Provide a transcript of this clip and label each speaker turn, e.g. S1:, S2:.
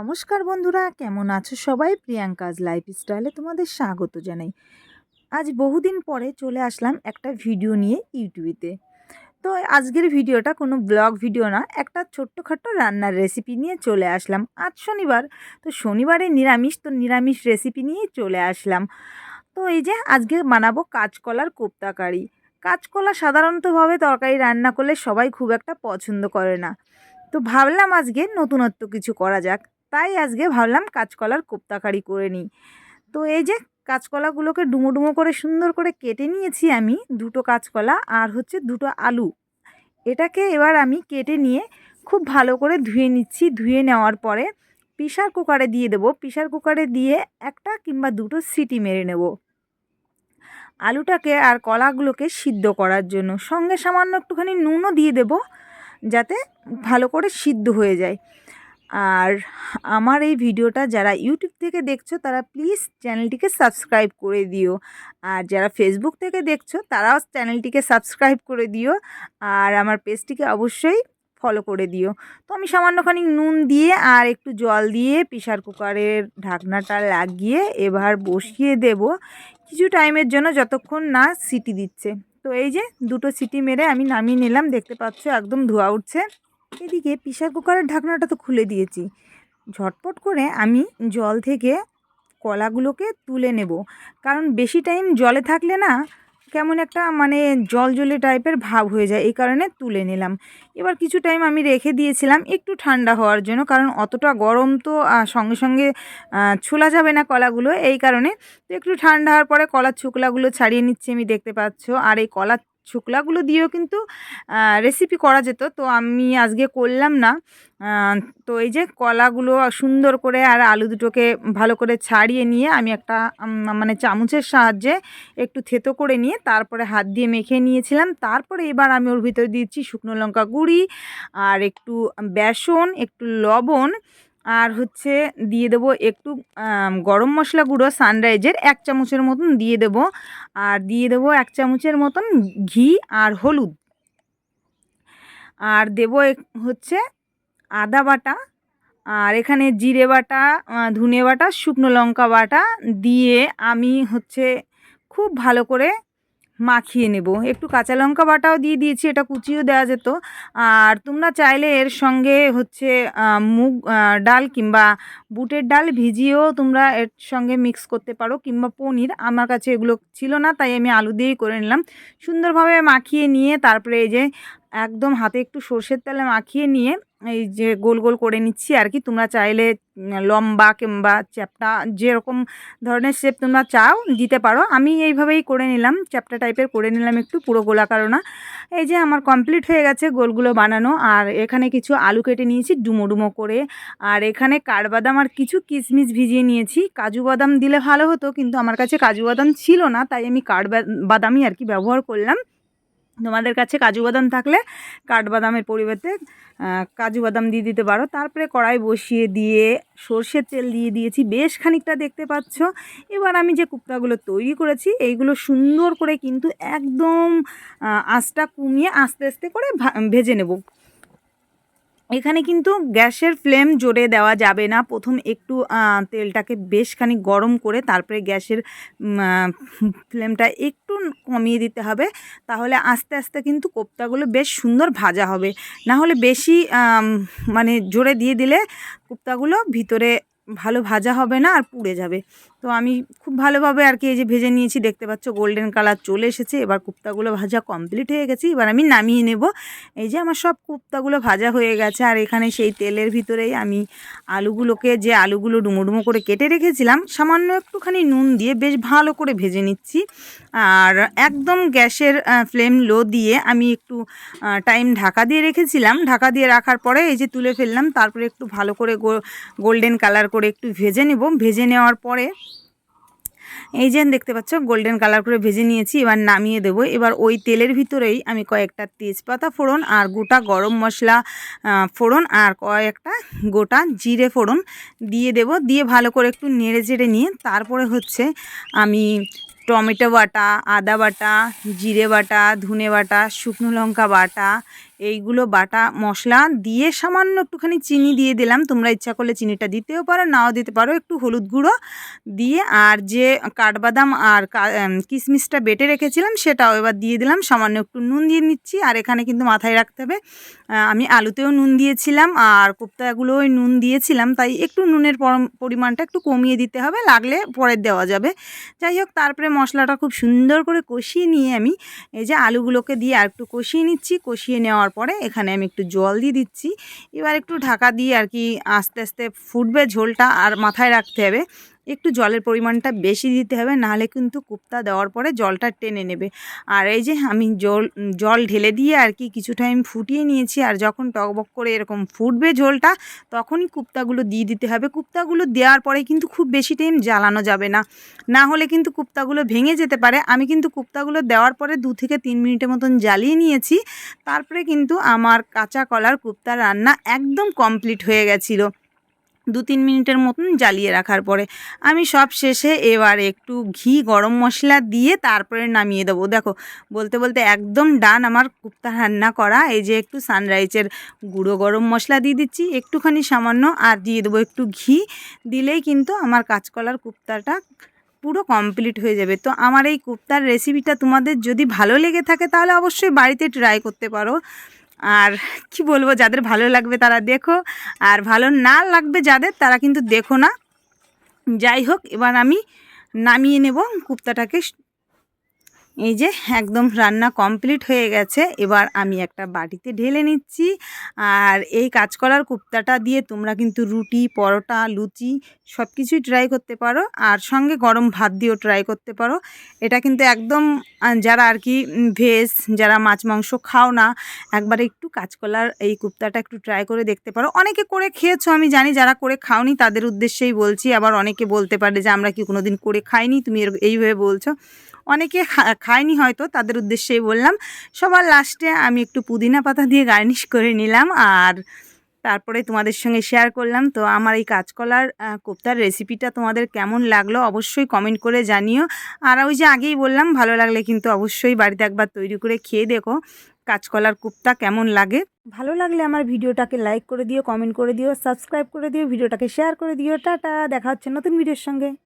S1: নমস্কার বন্ধুরা, কেমন আছো সবাই? প্রিয়াঙ্কাজ লাইফ স্টাইলে তোমাদের স্বাগত জানাই। আজ বহুদিন পরে চলে আসলাম একটা ভিডিও নিয়ে ইউটিউবেতে তো। আজকের ভিডিওটা কোনো ব্লগ ভিডিও না, একটা ছোট্টখাট্টো রান্নার রেসিপি নিয়ে চলে আসলাম। আজ শনিবার, তো শনিবারে নিরামিষ, তো নিরামিষ রেসিপি নিয়ে চলে আসলাম। তো এই যে আজকে বানাবো কাঁচকলার কোপ্তা কারি। কাঁচকলা সাধারণতভাবে তরকারি রান্না করলে সবাই খুব একটা পছন্দ করে না। তো ভাবলাম আজকে নতুনত্ব কিছু করা যাক। তাই আজকে ভাবলাম কাঁচকলার কোপ্তাকারি করে নিই। তো এই যে কাঁচকলাগুলোকে ডুমো ডুমো করে সুন্দর করে কেটে নিয়েছি আমি দুটো কাঁচকলা আর হচ্ছে দুটো আলু। এটাকে এবার আমি কেটে নিয়ে খুব ভালো করে ধুয়ে নিচ্ছি। ধুয়ে নেওয়ার পরে প্রেশার কুকারে দিয়ে দেবো। প্রেশার কুকারে দিয়ে একটা কিংবা দুটো সিটি মেরে নেব। আলুটাকে আর কলাগুলোকে সিদ্ধ করার জন্য সঙ্গে সামান্য একটুখানি নুনও দিয়ে দেবো যাতে ভালো করে সিদ্ধ হয়ে যায়। আর আমার এই ভিডিওটা যারা ইউটিউব থেকে দেখছ, তারা প্লিজ চ্যানেলটিকে সাবস্ক্রাইব করে দিও। আর যারা ফেসবুক থেকে দেখছ, তারাও চ্যানেলটিকে সাবস্ক্রাইব করে দিও। আর আমার পেজটিকে অবশ্যই ফলো করে দিও। তো আমি সামান্যখানি নুন দিয়ে আর একটু জল দিয়ে প্রেশার কুকারের ঢাকনাটা লাগিয়ে এবার বসিয়ে দেব। কিছু টাইমের জন্য যতক্ষণ না সিটি দিচ্ছে। তো এই যে দুটো সিটি মেরে আমি নামিয়ে নিলাম, দেখতে পাচ্ছ একদম ধোয়া উঠছে। এদিকে প্রেশার কুকারের ঢাকনাটা তো খুলে দিয়েছি। ঝটপট করে আমি জল থেকে কলাগুলোকে তুলে নেব। কারণ বেশি টাইম জলে থাকলে না কেমন একটা মানে জল জলে টাইপের ভাব হয়ে যায়, এই কারণে তুলে নিলাম। এবার কিছু টাইম আমি রেখে দিয়েছিলাম একটু ঠান্ডা হওয়ার জন্য, কারণ অতটা গরম তো সঙ্গে সঙ্গে ছোলা যাবে না কলাগুলো, এই কারণে। তো একটু ঠান্ডা হওয়ার পরে কলার ছুকলাগুলো ছাড়িয়ে নিচ্ছি, আমি দেখতে পাচ্ছ। আর এই কলার শুকলাগুলো দিয়েও কিন্তু রেসিপি করা যেত। তো আমি আজকে করলাম না। তো এই যে কলাগুলো সুন্দর করে আর আলু দুটোকে ভালো করে ছাড়িয়ে নিয়ে আমি একটা মানে চামচের সাহায্যে একটু থেতো করে নিয়ে তারপরে হাত দিয়ে মেখে নিয়েছিলাম। তারপরে এবার আমি ওর ভিতরে দিচ্ছি শুকনো লঙ্কা গুঁড়ি আর একটু বেসন, একটু লবণ আর হচ্ছে দিয়ে দেবো একটু গরম মশলা গুঁড়ো সানরাইজের এক চামচের মতন দিয়ে দেব। আর দিয়ে দেবো এক চামচের মতন ঘি আর হলুদ। আর দেব হচ্ছে আদা বাটা। আর এখানে জিরে বাটা ধনে বাটা, শুকনো লঙ্কা বাটা দিয়ে আমি হচ্ছে খুব ভালো করে মাখিয়ে নেব। একটু কাঁচা লঙ্কা বাটাও দিয়ে দিয়েছি, এটা কুচিও দেওয়া যেত। আর তোমরা চাইলে এর সঙ্গে হচ্ছে মুগ ডাল কিংবা বুটের ডাল ভিজিয়েও তোমরা এর সঙ্গে মিক্স করতে পারো কিংবা পনির। আমার কাছে এগুলো ছিল না, তাই আমি আলু দিয়েই করে নিলাম। সুন্দরভাবে মাখিয়ে নিয়ে তারপরে এই যে, একদম হাতে একটু সর্ষের তেলে মাখিয়ে নিয়ে এই যে গোল গোল করে নিচ্ছি আর কি। তোমরা চাইলে লম্বা কিংবা চ্যাপটা যেরকম ধরনের শেপ তোমরা চাও দিতে পারো। আমি এইভাবেই করে নিলাম, চ্যাপটা টাইপের করে নিলাম একটু পুরো গোলাকারও না এই যে আমার কমপ্লিট হয়ে গেছে গোলগুলো বানানো। আর এখানে কিছু আলু কেটে নিয়েছি ডুমো ডুমো করে। আর এখানে কাঠবাদাম আর কিছু কিশমিশ ভিজিয়ে নিয়েছি। কাজু বাদাম দিলে ভালো হতো, কিন্তু আমার কাছে কাজু বাদাম ছিল না, তাই আমি কাঠ বাদামই আর কি ব্যবহার করলাম। তোমাদের কাছে কাজু বাদাম থাকলে কাঠবাদামের পরিবর্তে কাজু বাদাম দিয়ে দিতে পারো। তারপরে কড়াই বসিয়ে দিয়ে সর্ষের তেল দিয়ে দিয়েছি। বেশ খানিকটা দেখতে পাচ্ছ। এবার আমি যে কুপ্তাগুলো তৈরি করেছি, এইগুলো সুন্দর করে কিন্তু একদম আঁচটা কমিয়ে আস্তে আস্তে করে ভেজে নেব। এখানে কিন্তু গ্যাসের ফ্লেম জোরে দেওয়া যাবে না। প্রথম একটু তেলটাকে বেশ খানি গরম করে তারপরে গ্যাসের ফ্লেমটা একটু কমিয়ে দিতে হবে। তাহলে আস্তে আস্তে কিন্তু কোপ্তাগুলো বেশ সুন্দর ভাজা হবে। না হলে বেশি মানে জোরে দিয়ে দিলে কোপ্তাগুলো ভিতরে ভালো ভাজা হবে না আর পুড়ে যাবে। তো আমি খুব ভালোভাবে আর কি এই যে ভেজে নিয়েছি, দেখতে পাচ্ছ গোল্ডেন কালার চলে এসেছে। এবার কুপ্তাগুলো ভাজা কমপ্লিট হয়ে গেছে। এবার আমি নামিয়ে নেব। এই যে আমার সব কুপ্তাগুলো ভাজা হয়ে গেছে। আর এখানে সেই তেলের ভিতরেই আমি আলুগুলোকে যে আলুগুলো ডুমো ডুমো করে কেটে রেখেছিলাম, সামান্য একটুখানি নুন দিয়ে বেশ ভালো করে ভেজে নিচ্ছি। আর একদম গ্যাসের ফ্লেম লো দিয়ে আমি একটু টাইম ঢাকা দিয়ে রেখেছিলাম। ঢাকা দিয়ে রাখার পরে এই যে তুলে ফেললাম। তারপরে একটু ভালো করে গোল্ডেন কালার করে একটু ভেজে নেব। ভেজে নেওয়ার পরে এই যে দেখতে পাচ্ছ গোল্ডেন কালার করে ভেজে নিয়েছি, এবার নামিয়ে দেবো। এবার ওই তেলের ভিতরেই আমি কয়েকটা তেজপাতা ফোড়ন আর গোটা গরম মশলা ফোড়ন আর কয়েকটা গোটা জিরে ফোড়ন দিয়ে দেব। দিয়ে ভালো করে একটু নেড়ে চেড়ে নিয়ে তারপরে হচ্ছে আমি টমেটো বাটা, আদা বাটা, জিরে বাটা, ধনে বাটা, শুকনো লঙ্কা বাটা, এইগুলো বাটা মশলা দিয়ে সামান্য একটুখানি চিনি দিয়ে দিলাম। তোমরা ইচ্ছা করলে চিনিটা দিতেও পারো, নাও দিতে পারো, একটু হলুদ গুঁড়ো দিয়ে। আর যে কাঠবাদাম আর কিশমিশটা বেটে রেখেছিলাম, সেটাও এবার দিয়ে দিলাম। সামান্য একটু নুন দিয়ে নিচ্ছি, আর এখানে কিন্তু মাথায় রাখতে হবে আমি আলুতেও নুন দিয়েছিলাম, আর কোপ্তাগুলোও নুন দিয়েছিলাম, তাই একটু নুনের পরম- পরিমাণটা একটু কমিয়ে দিতে হবে, লাগলে পরে দেওয়া যাবে। যাই হোক, তারপরে মশলাটা খুব সুন্দর করে কষিয়ে নিয়ে আমি এই যে আলুগুলোকে দিয়ে আর একটু কষিয়ে নিচ্ছি। কষিয়ে নেওয়ার পরে এখানে আমি একটু জল দিয়ে দিচ্ছি। এবার একটু ঢাকা দিয়ে আর কি আস্তে আস্তে ফুটবে ঝোলটা আর মাথায় রাখতে হবে। একটু জলের পরিমাণটা বেশি দিতে হবে, নাহলে কিন্তু কুপ্তা দেওয়ার পরে জলটা টেনে নেবে। আর এই যে আমি জল জল ঢেলে দিয়ে আর কি কিছু টাইম ফুটিয়ে নিয়েছি, আর যখন টকবক করে এরকম ফুটবে ঝোলটা, তখনই কুপ্তাগুলো দিয়ে দিতে হবে। কুপ্তাগুলো দেওয়ার পরে কিন্তু খুব বেশি টাইম জ্বালানো যাবে না। না হলে কিন্তু কুপ্তাগুলো ভেঙে যেতে পারে। আমি কিন্তু কুপ্তাগুলো দেওয়ার পরে দু থেকে তিন মিনিটের মতন জ্বালিয়ে নিয়েছি। তারপরে কিন্তু আমার কাঁচা কলার কুপ্তা রান্না একদম কমপ্লিট হয়ে গেছিল। দু তিন মিনিটের মতন জ্বালিয়ে রাখার পরে আমি সব শেষে এবার একটু ঘি, গরম মশলা দিয়ে তারপরে নামিয়ে দেবো। দেখো, বলতে বলতে একদম ডান আমার কুপ্তা রান্না করা। এই যে একটু সানরাইজের গুঁড়ো গরম মশলা দিয়ে দিচ্ছি, একটুখানি সামান্য, আর দিয়ে দেবো একটু ঘি। দিলেই কিন্তু আমার কাঁচকলার কুপ্তাটা পুরো কমপ্লিট হয়ে যাবে। তো আমার এই কুপ্তার রেসিপিটা তোমাদের যদি ভালো লেগে থাকে তাহলে অবশ্যই বাড়িতে ট্রাই করতে পারো। আর কি বলব, যাদের ভালো লাগবে তারা দেখো, আর ভালো না লাগবে যাদের, তারা কিন্তু দেখো না। যাই হোক, এবার আমি নামিয়ে নেব কুপ্তাটাকে। এই যে একদম রান্না কমপ্লিট হয়ে গেছে, এবার আমি একটা বাটিতে ঢেলে নিচ্ছি। আর এই কাঁচকলার কুপ্তাটা দিয়ে তোমরা কিন্তু রুটি, পরোটা, লুচি সব কিছুই ট্রাই করতে পারো। আর সঙ্গে গরম ভাত দিয়েও ট্রাই করতে পারো। এটা কিন্তু একদম যারা আর কি ভেজ যারা মাছ মাংস খাও না, একবার একটু কাঁচকলার এই কুপ্তাটা একটু ট্রাই করে দেখতে পারো। অনেকে করে খেয়েছো, আমি জানি, যারা করে খাওনি তাদের উদ্দেশ্যেই বলছি। আবার অনেকে বলতে পারে যে, আমরা কি কোনোদিন করে খাইনি? তুমি এইভাবে বলছো। অনেকে খায়নি হয়তো, তাদের উদ্দেশ্যেই বললাম। সবার লাস্টে আমি একটু পুদিনা পাতা দিয়ে গার্নিশ করে নিলাম আর তারপরে তোমাদের সঙ্গে শেয়ার করলাম। তো আমার এই কাঁচকলার কোপ্তার রেসিপিটা তোমাদের কেমন লাগল অবশ্যই কমেন্ট করে জানিও। আর ওই যে আগেই বললাম, ভালো লাগলে কিন্তু অবশ্যই বাড়িতে একবার তৈরি করে খেয়ে দেখো কাঁচকলার কুপ্তা কেমন লাগে। ভালো লাগলে আমার ভিডিওটাকে লাইক করে দিও কমেন্ট করে দিও সাবস্ক্রাইব করে দিও, ভিডিওটাকে শেয়ার করে দিও। টাটা, দেখা হচ্ছে নতুন ভিডিওর সঙ্গে।